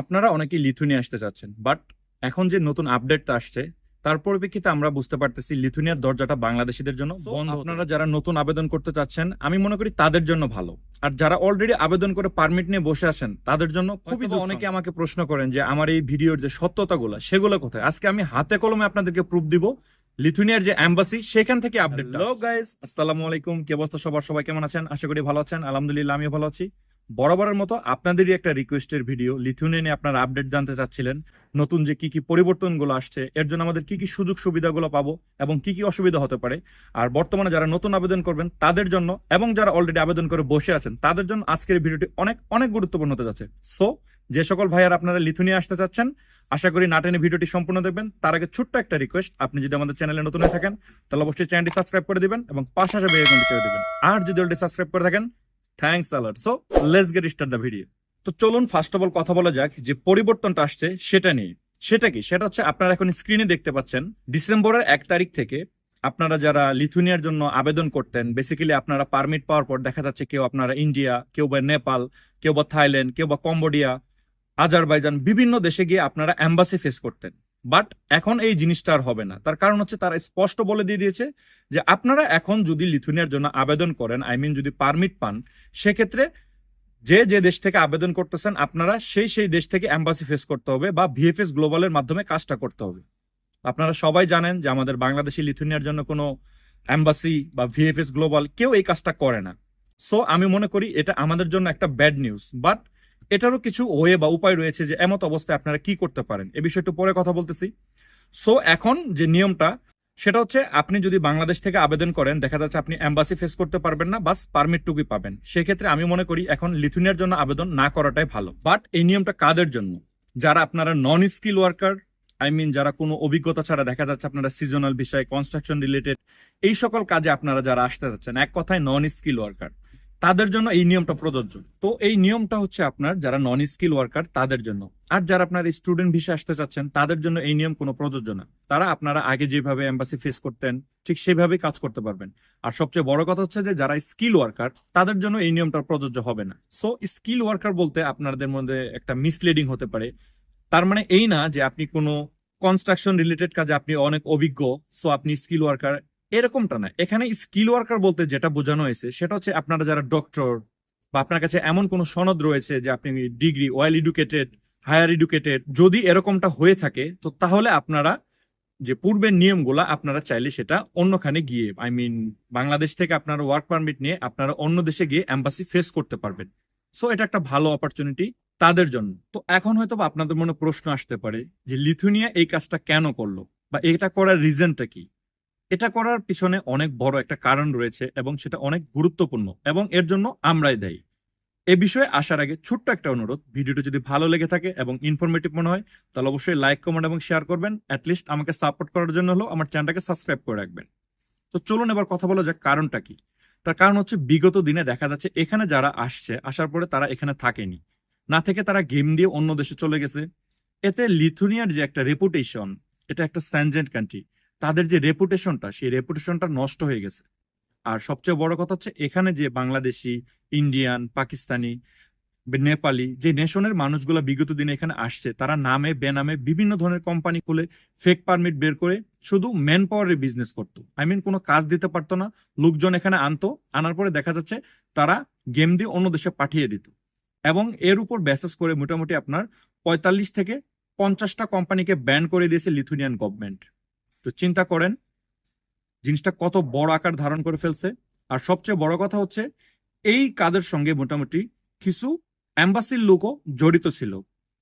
আপনারা অনেকেই লিথুনিয়া আসতে চাচ্ছেন বাট এখন যে নতুন আপডেটটা আসছে তার পরিপ্রেক্ষিতে আমরা বুঝতে পারতেছি লিথুনিয়ার দরজাটা বাংলাদেশিদের জন্য বন্ধ আপনারা যারা নতুন আবেদন করতে চাচ্ছেন আমি মনে করি তাদের জন্য ভালো। আর যারা অলরেডি আবেদন করে পারমিট নিয়ে বসে আসেন তাদের জন্য খুবই অনেকে আমাকে প্রশ্ন করেন যে আমার এই ভিডিওর যে সত্যতাগুলো সেগুলো কোথায়? আজকে আমি হাতে কলমে আপনাদেরকে প্রুফ দিব লিথুনিয়ার যে এম্বাসি সেখান থেকে আপডেট হ্যালো গাইস আসসালামু আলাইকুম কি অবস্থা সবার? সবাই কেমন আছেন? আশা করি ভালো আছেন। আলহামদুলিল্লাহ আমিও ভালো আছি। বরাবরের মতো আপনাদেরই একটা রিকোয়েস্টের ভিডিও লিথুনিয়া নিয়ে আপনারা আপডেট জানতে চাচ্ছিলেন, নতুন যে কি কি পরিবর্তনগুলো আসছে, এর জন্য আমাদের কি কি সুযোগ সুবিধাগুলো পাবো এবং কি কি অসুবিধা হতে পারে। আর বর্তমানে যারা নতুন আবেদন করবেন, তাদের জন্য এবং যারা অলরেডি আবেদন করে বসে আছেন, তাদের জন্য আজকের ভিডিওটি অনেক অনেক গুরুত্বপূর্ণ হতে যাচ্ছে। সো যে সকল ভাইয়ার আপনারা লিথুনিয়া আসতে চাচ্ছেন, আশা করি নাটেনে ভিডিওটি সম্পূর্ণ দেখবেন। তার আগে ছোট্ট একটা রিকোয়েস্ট আপনি যদি আমাদের চ্যানেলে নতুন হয়ে থাকেন, তাহলে অবশ্যই চ্যানেলটি সাবস্ক্রাইব করে দিবেন এবং পাশে আসে বেল আইকনটি চেপে দিবেন। আর যদি অলরেডি সাবস্ক্রাইব করে থাকেন থ্যাঙ্কস আলার so let's get start the video তো চলুন ফার্স্ট অফ অল কথা বলা যাক যে পরিবর্তনটা আসছে সেটা নিয়ে। সেটা কি? সেটা হচ্ছে আপনারা এখন স্ক্রিনে দেখতে পাচ্ছেন, ডিসেম্বরের এক তারিখ থেকে আপনারা যারা লিথুনিয়ার জন্য আবেদন করতেন বেসিক্যালি আপনারা পারমিট পাওয়ার পর দেখা যাচ্ছে কেউ আপনারা ইন্ডিয়া কেউ বা নেপাল কেউ বা থাইল্যান্ড কেউ বা কম্বোডিয়া আজারবাইজান বিভিন্ন দেশে গিয়ে আপনারা অ্যাম্বাসি ফেস করতেন। বাট এখন এই জিনিসটা আর হবে না। তার কারণ হচ্ছে তারা স্পষ্ট বলে দিয়ে দিয়েছে যে আপনারা এখন যদি লিথুনিয়ার জন্য আবেদন করেন আই মিন যদি পারমিট পান, সেক্ষেত্রে যে যে দেশ থেকে আবেদন করতেছেন, আপনারা সেই সেই দেশ থেকে অ্যাম্বাসি ফেস করতে হবে বা ভিএফএস গ্লোবালের মাধ্যমে কাজটা করতে হবে। আপনারা সবাই জানেন যে আমাদের বাংলাদেশি লিথুনিয়ার জন্য কোনো অ্যাম্বাসি বা ভিএফএস গ্লোবাল কেউ এই কাজটা করে না। সো আমি মনে করি এটা আমাদের জন্য একটা ব্যাড নিউজ বাট এটারও কিছু ওয়ে বা উপায় রয়েছে যে এমত অবস্থায় আপনারা কি করতে পারেন। এ বিষয়ে একটু পরে কথা বলতেছি। সো এখন যে নিয়মটা, সেটা হচ্ছে আপনি যদি বাংলাদেশ থেকে আবেদন করেন, দেখা যাচ্ছে আপনি অ্যাম্বাসি ফেস করতে পারবেন না, বাস পারমিটটুকুই পাবেন। সেক্ষেত্রে আমি মনে করি এখন লিথুনিয়ার জন্য আবেদন না করাটাই ভালো। বাট এই নিয়মটা কাদের জন্য? যারা আপনারা non skill worker I mean যারা কোনো অভিজ্ঞতা ছাড়া দেখা যাচ্ছে আপনারা সিজনাল বিষয় কনস্ট্রাকশন রিলেটেড এই সকল কাজে আপনারা যারা আসতে যাচ্ছেন, এক কথায় নন স্কিল ওয়ার্কার তাদের জন্য এই নিয়মটা প্রযোজ্য। তো এই নিয়মটা হচ্ছে আপনার যারা নন স্কিল ওয়ার্কার তাদের জন্য। আর যারা আপনার স্টুডেন্ট ভিসা আসতে চাচ্ছেন, তাদের জন্য এই নিয়ম কোনো প্রযোজ্য না। তারা আপনারা আগে যেভাবে এম্বাসি ফেস করতেন, ঠিক সেভাবেই কাজ করতে পারবেন। আর সবচেয়ে বড় কথা হচ্ছে যে, যারা স্কিল ওয়ার্কার তাদের জন্য এই নিয়মটা প্রযোজ্য হবে না। সো স্কিল ওয়ার্কার বলতে আপনাদের মধ্যে একটা মিসলিডিং হতে পারে। তার মানে এই না যে, আপনি কোনো কনস্ট্রাকশন রিলেটেড কাজে আপনি অনেক অভিজ্ঞ সো আপনি স্কিল ওয়ার্কার এরকমটা না। এখানে স্কিল ওয়ার্কার বলতে যেটা বোঝানো হয়েছে, সেটা হচ্ছে আপনারা যারা ডক্টর বা আপনার কাছে এমন কোনো সনদ রয়েছে যে আপনি degree well educated higher educated যদি এরকমটা হয়ে থাকে, তো তাহলে আপনারা যে পূর্বের নিয়মগুলা, আপনারা চাইলে সেটা অন্যখানে গিয়ে আই মিন বাংলাদেশ থেকে আপনারা ওয়ার্ক পারমিট নিয়ে আপনারা অন্য দেশে গিয়ে এম্বাসি ফেস করতে পারবেন। সো এটা একটা ভালো অপরচুনিটি তাদের জন্য। তো এখন হয়তো আপনাদের মনে প্রশ্ন আসতে পারে যে, লিথুনিয়া এই কাজটা কেন করল? বা এটা করার রিজনটা কি? এটা করার পিছনে অনেক বড় একটা কারণ রয়েছে এবং সেটা অনেক গুরুত্বপূর্ণ এবং এর জন্য আমরাই দায়ী। এ বিষয়ে আসার আগে ছোট্ট একটা অনুরোধ, ভিডিওটি যদি ভালো লেগে থাকে এবং ইনফরমেটিভ মনে হয়, তাহলে অবশ্যই লাইক কমেন্ট এবং শেয়ার করবেন। অ্যাটলিস্ট আমাকে সাপোর্ট করার জন্য হলেও আমার চ্যানেলটাকে সাবস্ক্রাইব করে রাখবেন। তো চলুন এবার কথা বলা যাক কারণটা কি। তার কারণ হচ্ছে বিগত দিনে দেখা যাচ্ছে এখানে যারা আসছে, আসার পরে তারা এখানে থাকেনি। না থেকে তারা গেম দিয়ে অন্য দেশে চলে গেছে। এতে লিথুনিয়ার যে একটা রেপুটেশন এটা একটা স্যানজেন্ট কান্ট্রি তাদের যে রেপুটেশনটা সেই রেপুটেশনটা নষ্ট হয়ে গেছে। আর সবচেয়ে বড় কথা হচ্ছে, এখানে যে বাংলাদেশি ইন্ডিয়ান পাকিস্তানি নেপালি যে নেশনের মানুষগুলো বিগত দিনে এখানে আসছে, তারা নামে, বেনামে বিভিন্ন ধরনের কোম্পানি খুলে ফেক পারমিট বের করে শুধু ম্যান পাওয়ারের বিজনেস করতো। আই মিন কোনো কাজ দিতে পারতো না, লোকজন এখানে আনতো, আনার পরে দেখা যাচ্ছে তারা গেম দিয়ে অন্য দেশে পাঠিয়ে দিত। এবং এর উপর ব্যাসেস করে মোটামুটি আপনার পঁয়তাল্লিশ থেকে পঞ্চাশটা কোম্পানিকে ব্যান করে দিয়েছে লিথুনিয়ান গভর্নমেন্ট তো চিন্তা করেন, জিনিসটা কত বড় আকার ধারণ করে ফেলছে। আর সবচেয়ে বড় কথা হচ্ছে, এই কাজের সঙ্গে মোটামুটি কিছু অ্যাম্বাসির লোকও জড়িত ছিল।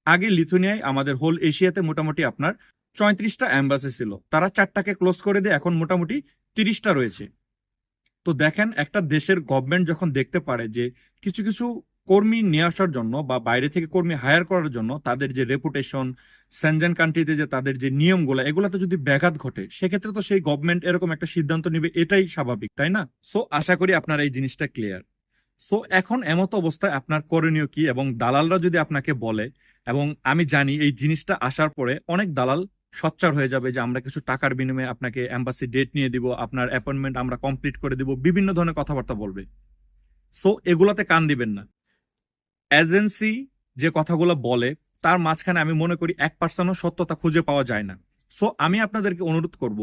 আগে লিথুনিয়ায় আমাদের হোল এশিয়াতে মোটামুটি আপনার চৌত্রিশটা অ্যাম্বাসি ছিল। তারা চারটাকে ক্লোজ করে দিয়ে এখন মোটামুটি তিরিশটা রয়েছে। তো দেখেন, একটা দেশের গভর্নমেন্ট যখন দেখতে পারে যে কিছু কিছু কর্মী নিয়ে আসার জন্য বা বাইরে থেকে কর্মী হায়ার করার জন্য তাদের যে রেপুটেশন সেনজেন কান্ট্রিতে যে তাদের যে নিয়মগুলো, এগুলোতে যদি ব্যাঘাত ঘটে, সেক্ষেত্রে তো সেই গভর্নমেন্ট এরকম একটা সিদ্ধান্ত নেবে, এটাই স্বাভাবিক, তাই না? সো আশা করি আপনার এই জিনিসটা ক্লিয়ার সো এখন এমত অবস্থায় আপনার করণীয় কি এবং দালালরা যদি আপনাকে বলে, এবং আমি জানি এই জিনিসটা আসার পরে অনেক দালাল সচ্চার হয়ে যাবে যে আমরা কিছু টাকার বিনিময়ে আপনাকে এম্বাসি ডেট নিয়ে দিব, আপনার অ্যাপয়েন্টমেন্ট আমরা কমপ্লিট করে দিব, বিভিন্ন ধরনের কথাবার্তা বলবে। সো এগুলাতে কান দিবেন না। এজেন্সি যে কথাগুলো বলে, তার মাঝখানে আমি মনে করি এক পার্সেন্টও সত্যতা খুঁজে পাওয়া যায় না। সো আমি আপনাদেরকে অনুরোধ করব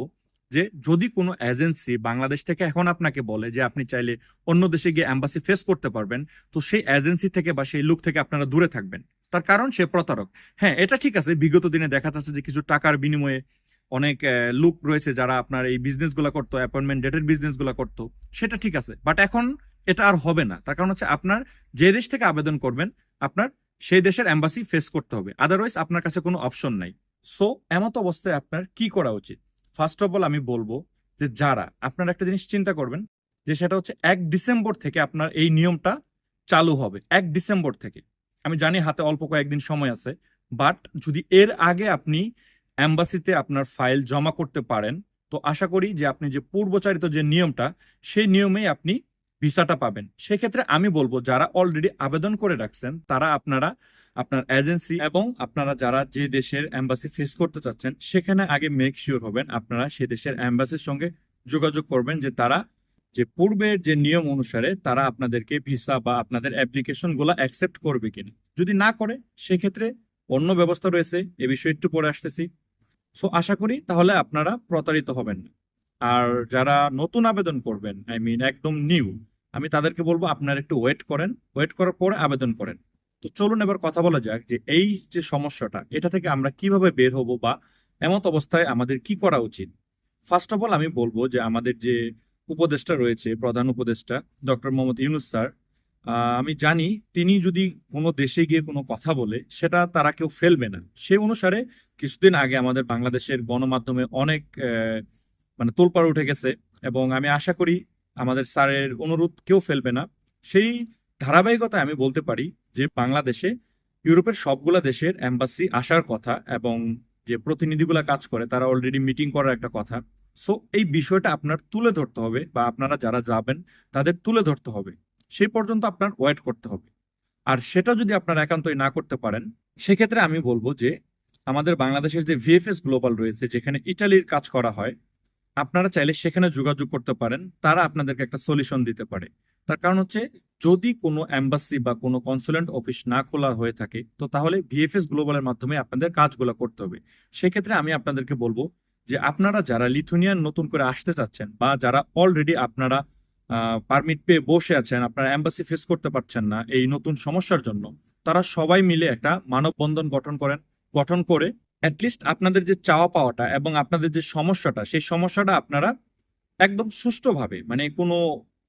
যে, যদি কোনো এজেন্সি বাংলাদেশ থেকে এখন আপনাকে বলে যে, আপনি চাইলে অন্য দেশে গিয়ে অ্যাম্বাসি ফেস করতে পারবেন, তো সেই এজেন্সি থেকে বা সেই লুক থেকে আপনারা দূরে থাকবেন। তার কারণ সে প্রতারক। হ্যাঁ এটা ঠিক আছে, বিগত দিনে দেখা যাচ্ছে যে, কিছু টাকার বিনিময়ে অনেক লোক রয়েছে যারা আপনার এই বিজনেসগুলা করতো অ্যাপয়েন্টমেন্ট ডেটের বিজনেসগুলা করতো, সেটা ঠিক আছে। বাট এখন এটা আর হবে না। তার কারণ হচ্ছে আপনার যে দেশ থেকে আবেদন করবেন, আপনার সেই দেশের অ্যাম্বাসি ফেস করতে হবে। আদারওয়াইজ আপনার কাছে কোনো অপশন নাই। সো এমত অবস্থায় আপনার কি করা উচিত? ফার্স্ট অফ অল আমি বলব যে যারা, আপনার একটা জিনিস চিন্তা করবেন যে সেটা হচ্ছে এক ডিসেম্বর থেকে আপনার এই নিয়মটা চালু হবে। এক ডিসেম্বর থেকে। আমি জানি হাতে অল্প কয়েকদিন সময় আছে বাট যদি এর আগে আপনি অ্যাম্বাসিতে আপনার ফাইল জমা করতে পারেন, তো আশা করি যে আপনি যে পূর্বচারিত যে নিয়মটা, সেই নিয়মেই আপনি ভিসাটা পাবেন। সেক্ষেত্রে আমি বলব, যারা অলরেডি আবেদন করে রাখছেন, তারা আপনারা, আপনার এজেন্সি এবং আপনারা যারা যে দেশের অ্যাম্বাসি ফেস করতে চাচ্ছেন, সেখানে আগে মেক শিওর হবেন, আপনারা সে দেশের অ্যাম্বাসির সঙ্গে যোগাযোগ করবেন যে তারা, যে পূর্বের যে নিয়ম অনুসারে তারা আপনাদেরকে ভিসা বা আপনাদের অ্যাপ্লিকেশনগুলা অ্যাকসেপ্ট করবে কিনা। যদি না করে, সেক্ষেত্রে অন্য ব্যবস্থা রয়েছে, এ বিষয়ে একটু পরে আসতেছি। সো আশা করি তাহলে আপনারা প্রতারিত হবেন না। আর যারা নতুন আবেদন করবেন আই মিন একদম নিউ আমি তাদেরকে বলব আপনারা একটু ওয়েট করেন। ওয়েট করার পরে আবেদন করেন। তো চলুন এবার কথা বলা যাক যে এই যে সমস্যাটা, এটা থেকে আমরা কীভাবে বের হব বা এমত অবস্থায় আমাদের কি করা উচিত? ফার্স্ট অফ অল আমি বলব যে আমাদের যে উপদেষ্টা রয়েছে, প্রধান উপদেষ্টা ডক্টর মোহাম্মদ ইউনুস স্যার আমি জানি তিনি যদি কোনো দেশে গিয়ে কোনো কথা বলে, সেটা তারা কেউ ফেলবে না। সেই অনুসারে কিছুদিন আগে আমাদের বাংলাদেশের গণমাধ্যমে অনেক মানে তোলপাড় উঠে গেছে এবং আমি আশা করি আমাদের স্যারের অনুরোধ কেউ ফেলবে না। সেই ধারাবাহিকতায় আমি বলতে পারি যে বাংলাদেশে ইউরোপের সবগুলা দেশের এম্বাসি আসার কথা এবং যে প্রতিনিধিগুলা কাজ করে, তারা অলরেডি মিটিং করার একটা কথা। সো এই বিষয়টা আপনার তুলে ধরতে হবে বা আপনারা যারা যাবেন, তাদের তুলে ধরতে হবে। সেই পর্যন্ত আপনার ওয়েট করতে হবে। আর সেটা যদি আপনারা একান্তই না করতে পারেন, সেক্ষেত্রে আমি বলব যে আমাদের বাংলাদেশের যে ভিএফএস গ্লোবাল রয়েছে, যেখানে ইটালির কাজ করা হয় আপনারা চাইলে সেখানে যোগাযোগ করতে পারেন। তারা আপনাদেরকে একটা সলিউশন দিতে পারে। তার কারণ হচ্ছে, যদি কোনো অ্যাম্বাসি বা কোনো কনসুলেন্ট অফিস না খোলা হয়ে থাকে, তো তাহলে ভিএফএস গ্লোবালের মাধ্যমে আপনাদের কাজগুলো করতে হবে। সেক্ষেত্রে আমি আপনাদেরকে বলব যে, আপনারা যারা লিথুনিয়ান নতুন করে আসতে চাচ্ছেন বা যারা অলরেডি আপনারা পারমিট পেয়ে বসে আছেন, আপনারা অ্যাম্বাসি ফেস করতে পারছেন না এই নতুন সমস্যার জন্য, তারা সবাই মিলে একটা মানববন্ধন গঠন করেন। গঠন করে অ্যাটলিস্ট আপনাদের যে চাওয়া পাওয়াটা এবং আপনাদের যে সমস্যাটা, সেই সমস্যাটা আপনারা একদম সুষ্ঠুভাবে মানে কোনো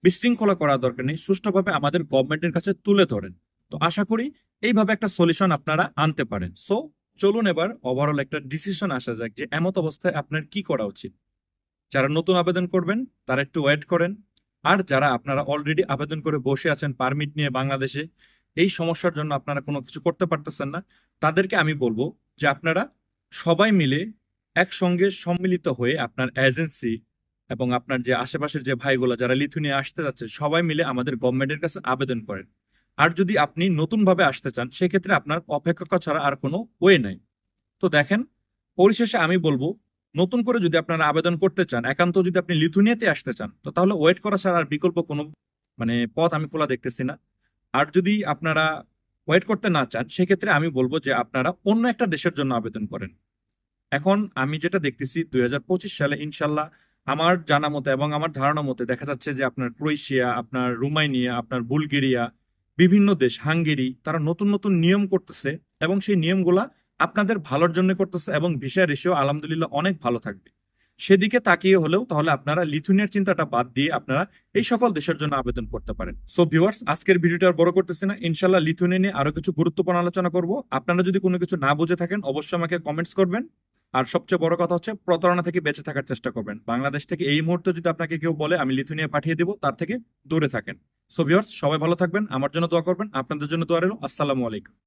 বিশৃঙ্খলা করার দরকার নেই, সুষ্ঠুভাবে আমাদের গভর্নমেন্টের কাছে তুলে ধরেন। তো আশা করি এইভাবে একটা সলিউশন আপনারা আনতে পারেন। সো, চলুন এবার ওভারঅল একটা ডিসিশন আসা যাক যে এমত অবস্থায় আপনার কি করা উচিত। যারা নতুন আবেদন করবেন, তারা একটু ওয়েট করেন। আর যারা আপনারা অলরেডি আবেদন করে বসে আছেন পারমিট নিয়ে বাংলাদেশে, এই সমস্যার জন্য আপনারা কোনো কিছু করতে পারতেছেন না, তাদেরকে আমি বলব যে আপনারা সবাই মিলে একসঙ্গে সম্মিলিত হয়ে আপনার এজেন্সি এবং আপনার যে আশেপাশের যে ভাইগুলো যারা লিথুনিয়া আসতে যাচ্ছে, সবাই মিলে আমাদের গভর্নমেন্টের কাছে আবেদন করেন। আর যদি আপনি নতুনভাবে আসতে চান, সেক্ষেত্রে আপনার অপেক্ষা ছাড়া আর কোনো ওয়ে নাই। তো দেখেন, পরিশেষে আমি বলব, নতুন করে যদি আপনারা আবেদন করতে চান, একান্ত যদি আপনি লিথুনিয়াতে আসতে চান, তো তাহলে ওয়েট করা ছাড়া আর বিকল্প কোনো মানে পথ আমি খোলা দেখতেছি না। আর যদি আপনারা ওয়েট করতে না চান, সেক্ষেত্রে আমি বলব যে আপনারা অন্য একটা দেশের জন্য আবেদন করেন। এখন আমি যেটা দেখতেছি দু হাজার পঁচিশ সালে ইনশাল্লাহ আমার জানা মতে এবং আমার ধারণা মতে দেখা যাচ্ছে যে আপনার ক্রোয়েশিয়া, আপনার রোমাইনিয়া, আপনার বুলগেরিয়া, বিভিন্ন দেশ, হাঙ্গেরি, তারা নতুন নতুন নিয়ম করতেছে এবং সেই নিয়মগুলা আপনাদের ভালোর জন্য করতেছে এবং ভিসা রেশিও আলহামদুলিল্লাহ অনেক ভালো থাকবে। সেদিকে তাকিয়ে হলেও তাহলে আপনারা লিথুনিয়ার চিন্তাটা বাদ দিয়ে আপনারা এই সকল দেশের জন্য আবেদন করতে পারেন। সো ভিউয়ার্স আজকের ভিডিওটা আর বড় করতেছি না। ইনশাল্লাহ লিথুনিয়া নিয়ে আরও কিছু গুরুত্বপূর্ণ আলোচনা করব। আপনারা যদি কোনো কিছু না বুঝে থাকেন, অবশ্যই আমাকে কমেন্টস করবেন। আর সবচেয়ে বড় কথা হচ্ছে, প্রতারণা থেকে বেঁচে থাকার চেষ্টা করবেন। বাংলাদেশ থেকে এই মুহূর্তে যদি আপনাকে কেউ বলে, আমি লিথুনিয়া পাঠিয়ে দেবো, তার থেকে দূরে থাকেন। সো ভিউয়ার্স সবাই ভালো থাকবেন। আমার জন্য দোয়া করবেন। আপনাদের জন্য দোয়া রইল। আসসালামু আলাইকুম।